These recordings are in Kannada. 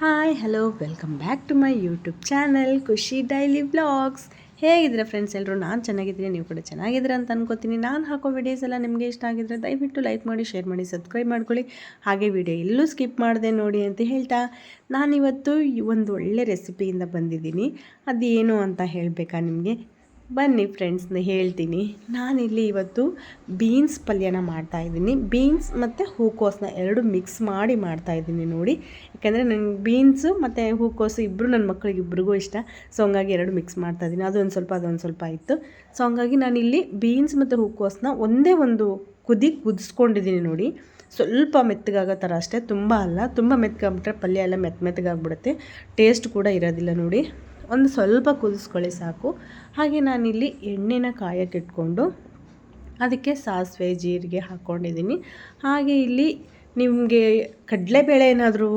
Hi hello welcome back to my YouTube channel Khushi daily vlogs ಹೇಗಿದ್ದೀರಾ ಫ್ರೆಂಡ್ಸ್ ಎಲ್ಲರೂ ನಾನು ಚೆನ್ನಾಗಿದ್ದೀನಿ, ನೀವು ಕೂಡ ಚೆನ್ನಾಗಿದ್ದೀರಾ ಅಂತ ಅನ್ಕೋತೀನಿ. ನಾನು ಹಾಕೋ ವಿಡಿಯೋಸ್ ಎಲ್ಲ ನಿಮಗೆ ಇಷ್ಟ ಆಗಿದ್ರೆ ದಯವಿಟ್ಟು ಲೈಕ್ ಮಾಡಿ ಶೇರ್ ಮಾಡಿ ಸಬ್ಸ್ಕ್ರೈಬ್ ಮಾಡ್ಕೊಳ್ಳಿ. ಹಾಗೆ ವಿಡಿಯೋ ಎಲ್ಲೂ ಸ್ಕಿಪ್ ಮಾಡಿದೆ ನೋಡಿ ಅಂತ ಹೇಳ್ತಾ, ನಾನಿವತ್ತು ಒಂದು ಒಳ್ಳೆ ರೆಸಿಪಿಯಿಂದ ಬಂದಿದ್ದೀನಿ. ಅದೇನು ಅಂತ ಹೇಳಬೇಕಾ ನಿಮಗೆ? ಬನ್ನಿ ಫ್ರೆಂಡ್ಸ್ನ ಹೇಳ್ತೀನಿ. ನಾನಿಲ್ಲಿ ಇವತ್ತು ಬೀನ್ಸ್ ಪಲ್ಯನ ಮಾಡ್ತಾಯಿದ್ದೀನಿ ಬೀನ್ಸ್ ಮತ್ತು ಹೂಕೋಸನ್ನ ಎರಡು ಮಿಕ್ಸ್ ಮಾಡಿ ಮಾಡ್ತಾಯಿದ್ದೀನಿ ನೋಡಿ. ಯಾಕೆಂದರೆ ನನಗೆ ಬೀನ್ಸು ಮತ್ತು ಹೂಕೋಸು ಇಬ್ಬರು ನನ್ನ ಮಕ್ಕಳಿಗೆ ಇಬ್ರಿಗೂ ಇಷ್ಟ. ಸೊ ಹಂಗಾಗಿ ಎರಡು ಮಿಕ್ಸ್ ಮಾಡ್ತಾಯಿದ್ದೀನಿ ಅದೊಂದು ಸ್ವಲ್ಪ ಅದೊಂದು ಸ್ವಲ್ಪ ಇತ್ತು ಸೊ ಹಂಗಾಗಿ ನಾನಿಲ್ಲಿ ಬೀನ್ಸ್ ಮತ್ತು ಹೂಕೋಸನ್ನ ಒಂದೇ ಒಂದು ಕುದಿ ಕುದಿಸ್ಕೊಂಡಿದ್ದೀನಿ ನೋಡಿ. ಸ್ವಲ್ಪ ಮೆತ್ತಗಾಗೋ ಥರ ಅಷ್ಟೇ, ತುಂಬ ಅಲ್ಲ. ತುಂಬ ಮೆತ್ತಗಾಗ್ಬಿಟ್ರೆ ಪಲ್ಯ ಎಲ್ಲ ಮೆತ್ತ ಮೆತ್ತಗಾಗ್ಬಿಡುತ್ತೆ ಟೇಸ್ಟ್ ಕೂಡ ಇರೋದಿಲ್ಲ ನೋಡಿ. ಒಂದು ಸ್ವಲ್ಪ ಕುದಿಸ್ಕೊಳ್ಳಿ ಸಾಕು. ಹಾಗೆ ನಾನಿಲ್ಲಿ ಎಣ್ಣೆನ ಕಾಯಕ್ಕಿಟ್ಕೊಂಡು ಅದಕ್ಕೆ ಸಾಸಿವೆ, ಜೀರಿಗೆ ಹಾಕ್ಕೊಂಡಿದ್ದೀನಿ. ಹಾಗೆ ಇಲ್ಲಿ ನಿಮಗೆ ಕಡಲೆಬೇಳೆ ಏನಾದರೂ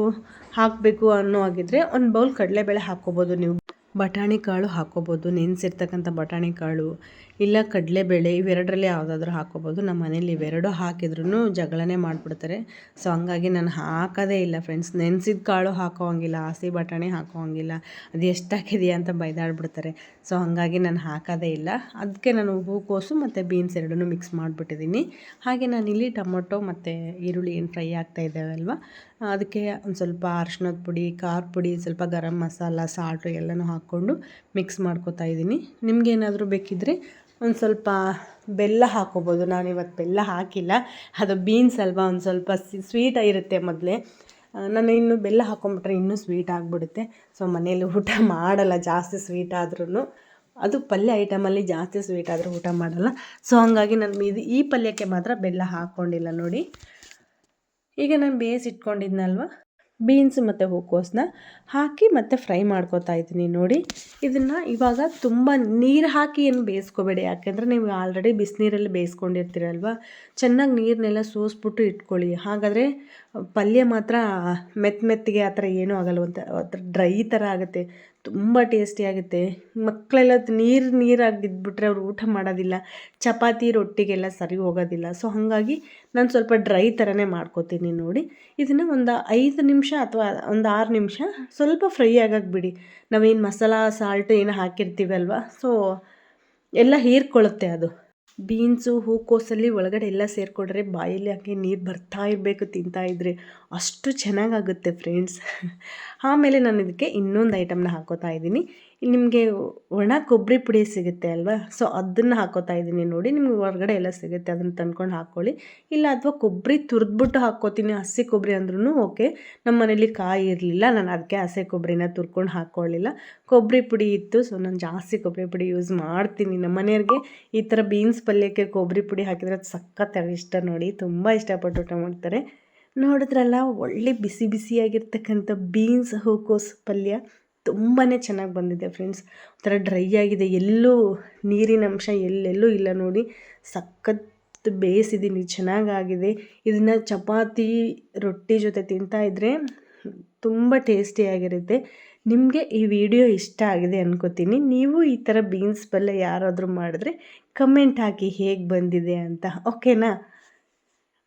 ಹಾಕಬೇಕು ಅನ್ನೋ ಹಾಗಿದ್ರೆ ಒಂದು ಬೌಲ್ ಕಡಲೆಬೇಳೆ ಹಾಕ್ಕೋಬೋದು ನೀವು. ಬಟಾಣಿ ಕಾಳು ಹಾಕ್ಕೋಬೋದು. ನೆನೆಸಿರ್ತಕ್ಕಂಥ ಬಟಾಣಿ ಕಾಳು ಇಲ್ಲ ಕಡಲೆಬೇಳೆ ಇವೆರಡರಲ್ಲಿ ಯಾವುದಾದ್ರೂ ಹಾಕ್ಕೋಬೋದು ನಮ್ಮ ಮನೇಲಿ ಇವೆರಡು ಹಾಕಿದ್ರೂ ಜಗಳನೇ ಮಾಡಿಬಿಡ್ತಾರೆ. ಸೊ ಹಂಗಾಗಿ ನಾನು ಹಾಕೋದೇ ಇಲ್ಲ ಫ್ರೆಂಡ್ಸ್ ನೆನೆಸಿದ ಕಾಳು ಹಾಕೋ ಹಂಗಿಲ್ಲ, ಹಸಿ ಬಟಾಣಿ ಹಾಕೋ ಹಂಗಿಲ್ಲ. ಅದು ಎಷ್ಟು ಹಾಕಿದೆಯಾ ಅಂತ ಬೈದಾಡ್ಬಿಡ್ತಾರೆ. ಸೊ ಹಾಗಾಗಿ ನಾನು ಹಾಕೋದೇ ಇಲ್ಲ. ಅದಕ್ಕೆ ನಾನು ಹೂಕೋಸು ಮತ್ತು ಬೀನ್ಸ್ ಎರಡನ್ನೂ ಮಿಕ್ಸ್ ಮಾಡಿಬಿಟ್ಟಿದ್ದೀನಿ. ಹಾಗೆ ನಾನಿಲ್ಲಿ ಟೊಮೊಟೊ ಮತ್ತು ಈರುಳ್ಳಿ ಏನು ಫ್ರೈ ಆಗ್ತಾ ಇದ್ದಾವಲ್ವ ಅದಕ್ಕೆ ಒಂದು ಸ್ವಲ್ಪ ಅರ್ಶಿನದ ಪುಡಿ, ಖಾರ ಪುಡಿ, ಸ್ವಲ್ಪ ಗರಂ ಮಸಾಲ ಸಾಲ್ಟು ಎಲ್ಲನೂ ಹಾಕ್ಕೊಂಡು ಮಿಕ್ಸ್ ಮಾಡ್ಕೋತಾ ಇದ್ದೀನಿ. ನಿಮಗೇನಾದರೂ ಬೇಕಿದ್ದರೆ ಒಂದು ಸ್ವಲ್ಪ ಬೆಲ್ಲ ಹಾಕ್ಕೊಬೋದು ನಾನು ಇವತ್ತು ಬೆಲ್ಲ ಹಾಕಿಲ್ಲ. ಅದು ಬೀನ್ಸ್ ಅಲ್ವಾ, ಒಂದು ಸ್ವಲ್ಪ ಸ್ವೀಟ್ ಇರುತ್ತೆ ಮೊದಲೇ. ನಾನು ಇನ್ನು ಬೆಲ್ಲ ಹಾಕ್ಕೊಂಬಿಟ್ರೆ ಇನ್ನೂ ಸ್ವೀಟ್ ಆಗಿಬಿಡುತ್ತೆ. ಸೊ ಮನೇಲಿ ಊಟ ಮಾಡಲ್ಲ, ಜಾಸ್ತಿ ಸ್ವೀಟ್ ಆದ್ರೂ ಅದು ಪಲ್ಯ ಐಟಮಲ್ಲಿ ಜಾಸ್ತಿ ಸ್ವೀಟ್ ಆದರೂ ಊಟ ಮಾಡಲ್ಲ. ಸೊ ಹಂಗಾಗಿ ನಾನು ಇದು ಈ ಪಲ್ಯಕ್ಕೆ ಮಾತ್ರ ಬೆಲ್ಲ ಹಾಕ್ಕೊಂಡಿಲ್ಲ ನೋಡಿ. ಈಗ ನಾನು ಬೇಯಿಸಿಟ್ಕೊಂಡಿದ್ನಲ್ವ? ಬೀನ್ಸ್ ಮತ್ತು ಹೂಕೋಸನ್ನ ಹಾಕಿ ಮತ್ತು ಫ್ರೈ ಮಾಡ್ಕೋತಾ ಇದ್ದೀನಿ ನೋಡಿ. ಇದನ್ನು ಇವಾಗ ತುಂಬ ನೀರು ಹಾಕಿ ಏನು ಬೇಯಿಸ್ಕೋಬೇಡಿ. ಯಾಕೆಂದರೆ ನೀವು ಆಲ್ರೆಡಿ ಬಿಸಿನೀರಲ್ಲಿ ಬೇಯಿಸ್ಕೊಂಡಿರ್ತೀರಲ್ವ? ಚೆನ್ನಾಗಿ ನೀರನ್ನೆಲ್ಲ ಸೋಸ್ಬಿಟ್ಟು ಇಟ್ಕೊಳ್ಳಿ. ಹಾಗಾದರೆ ಪಲ್ಯ ಮಾತ್ರ ಮೆತ್ತ ಮೆತ್ತಗೆ ಆ ಥರ ಏನೂ ಆಗಲ್ಲ ಒಂಥರ ಡ್ರೈ ಥರ ಆಗುತ್ತೆ. ತುಂಬ ಟೇಸ್ಟಿಯಾಗುತ್ತೆ ಮಕ್ಕಳೆಲ್ಲ ನೀರು, ನೀರಾಗಿ ಬಿದ್ದುಬಿಟ್ರೆ ಅವರು ಊಟ ಮಾಡೋದಿಲ್ಲ. ಚಪಾತಿ, ರೊಟ್ಟಿಗೆಲ್ಲ ಸರಿ ಹೋಗೋದಿಲ್ಲ. ಸೊ ಹಾಗಾಗಿ ನಾನು ಸ್ವಲ್ಪ ಡ್ರೈ ಥರನೇ ಮಾಡ್ಕೋತೀನಿ ನೋಡಿ. ಇದನ್ನು ಒಂದು ಐದು ನಿಮಿಷ ಅಥವಾ ಒಂದು ಆರು ನಿಮಿಷ ಸ್ವಲ್ಪ ಫ್ರೈ ಆಗಕ್ಕೆ ಬಿಡಿ. ನಾವೇನು ಮಸಾಲ ಸಾಲ್ಟ್ ಏನು ಹಾಕಿರ್ತೀವಲ್ವ? ಸೊ ಎಲ್ಲ ಹೀರ್ಕೊಳ್ಳುತ್ತೆ ಅದು. ಬೀನ್ಸು, ಹೂಕೋಸಲ್ಲಿ ಒಳಗಡೆ ಎಲ್ಲ ಸೇರಿಕೊಂಡ್ರೆ ಬಾಯಲ್ಲಿ ಹಾಕಿ ನೀರು ಬರ್ತಾ ಇರಬೇಕು, ತಿಂತಾ ಇದ್ದರೆ ಅಷ್ಟು ಚೆನ್ನಾಗಾಗುತ್ತೆ ಫ್ರೆಂಡ್ಸ್ ಆಮೇಲೆ ನಾನು ಇದಕ್ಕೆ ಇನ್ನೊಂದು ಐಟಮ್ನ ಹಾಕೋತಾ ಇದ್ದೀನಿ. ನಿಮಗೆ ಒಣ ಕೊಬ್ಬರಿ ಪುಡಿ ಸಿಗುತ್ತೆ ಅಲ್ವಾ? ಸೊ ಅದನ್ನು ಹಾಕೋತಾ ಇದ್ದೀನಿ ನೋಡಿ. ನಿಮ್ಗೆ ಹೊರಗಡೆ ಎಲ್ಲ ಸಿಗುತ್ತೆ, ಅದನ್ನು ತಂದ್ಕೊಂಡು ಹಾಕ್ಕೊಳ್ಳಿ ಇಲ್ಲ, ಅಥವಾ ಕೊಬ್ಬರಿ ತುರಿದ್ಬಿಟ್ಟು ಹಾಕ್ಕೋತೀನಿ. ಹಸಿ ಕೊಬ್ಬರಿ ಅಂದ್ರೂ ಓಕೆ. ನಮ್ಮ ಮನೇಲಿ ಕಾಯಿ ಇರಲಿಲ್ಲ. ನಾನು ಅದಕ್ಕೆ ಹಸಿ ಕೊಬ್ಬರಿನ ತುರ್ಕೊಂಡು ಹಾಕ್ಕೊಳ್ಳಿಲ್ಲ ಕೊಬ್ಬರಿ ಪುಡಿ ಇತ್ತು. ಸೊ ನಾನು ಜಾಸ್ತಿ ಕೊಬ್ಬರಿ ಪುಡಿ ಯೂಸ್ ಮಾಡ್ತೀನಿ. ನಮ್ಮ ಮನೆಯವ್ರಿಗೆ ಈ ಥರ ಬೀನ್ಸ್ ಪಲ್ಯಕ್ಕೆ ಕೊಬ್ಬರಿ ಪುಡಿ ಹಾಕಿದರೆ ಅದು ಇಷ್ಟ ನೋಡಿ. ತುಂಬ ಇಷ್ಟಪಟ್ಟು ಊಟ ಮಾಡ್ತಾರೆ. ನೋಡಿದ್ರಲ್ಲ, ಒಳ್ಳೆ ಬಿಸಿ ಬಿಸಿಯಾಗಿರ್ತಕ್ಕಂಥ ಬೀನ್ಸ್ ಹೂಕೋಸು ಪಲ್ಯ. ತುಂಬಾ ಚೆನ್ನಾಗಿ ಬಂದಿದೆ ಫ್ರೆಂಡ್ಸ್ ಒಂಥರ ಡ್ರೈ ಆಗಿದೆ. ಎಲ್ಲೂ ನೀರಿನ ಅಂಶ ಎಲ್ಲೆಲ್ಲೂ ಇಲ್ಲ ನೋಡಿ. ಸಖತ್ ಬೇಯಿಸಿದ್ದೀನಿ ಚೆನ್ನಾಗಾಗಿದೆ. ಇದನ್ನು ಚಪಾತಿ, ರೊಟ್ಟಿ ಜೊತೆ ತಿಂತಾಯಿದ್ರೆ ತುಂಬ ಟೇಸ್ಟಿಯಾಗಿರುತ್ತೆ ನಿಮಗೆ ಈ ವಿಡಿಯೋ ಇಷ್ಟ ಆಗಿದೆ ಅನ್ಕೋತೀನಿ. ನೀವು ಈ ಥರ ಬೀನ್ಸ್ ಪಲ್ಯ ಯಾರಾದರೂ ಮಾಡಿದ್ರೆ ಕಮೆಂಟ್ ಹಾಕಿ ಹೇಗೆ ಬಂದಿದೆ ಅಂತ. ಓಕೆನಾ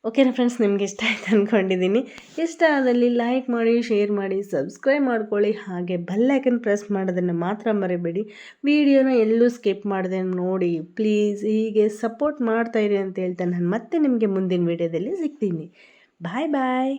ಓಕೆನಾ ಫ್ರೆಂಡ್ಸ್ ನಿಮ್ಗೆ ಇಷ್ಟ ಆಯ್ತು ಅಂದ್ಕೊಂಡಿದ್ದೀನಿ ಇಷ್ಟ ಆದಲ್ಲಿ ಲೈಕ್ ಮಾಡಿ ಶೇರ್ ಮಾಡಿ ಸಬ್ಸ್ಕ್ರೈಬ್ ಮಾಡ್ಕೊಳ್ಳಿ. ಹಾಗೆ ಬೆಲ್ಲೈಕನ್ ಪ್ರೆಸ್ ಮಾಡೋದನ್ನು ಮಾತ್ರ ಮರಿಬೇಡಿ. ವಿಡಿಯೋನ ಎಲ್ಲೂ ಸ್ಕಿಪ್ ಮಾಡಿದೆ ನೋಡಿ. ಪ್ಲೀಸ್ ಹೀಗೆ ಸಪೋರ್ಟ್ ಮಾಡ್ತಾಯಿರಿ ಅಂತ ಹೇಳ್ತಾ ನಾನು ಮತ್ತೆ ನಿಮಗೆ ಮುಂದಿನ ವೀಡಿಯೋದಲ್ಲಿ ಸಿಗ್ತೀನಿ. ಬಾಯ್ ಬಾಯ್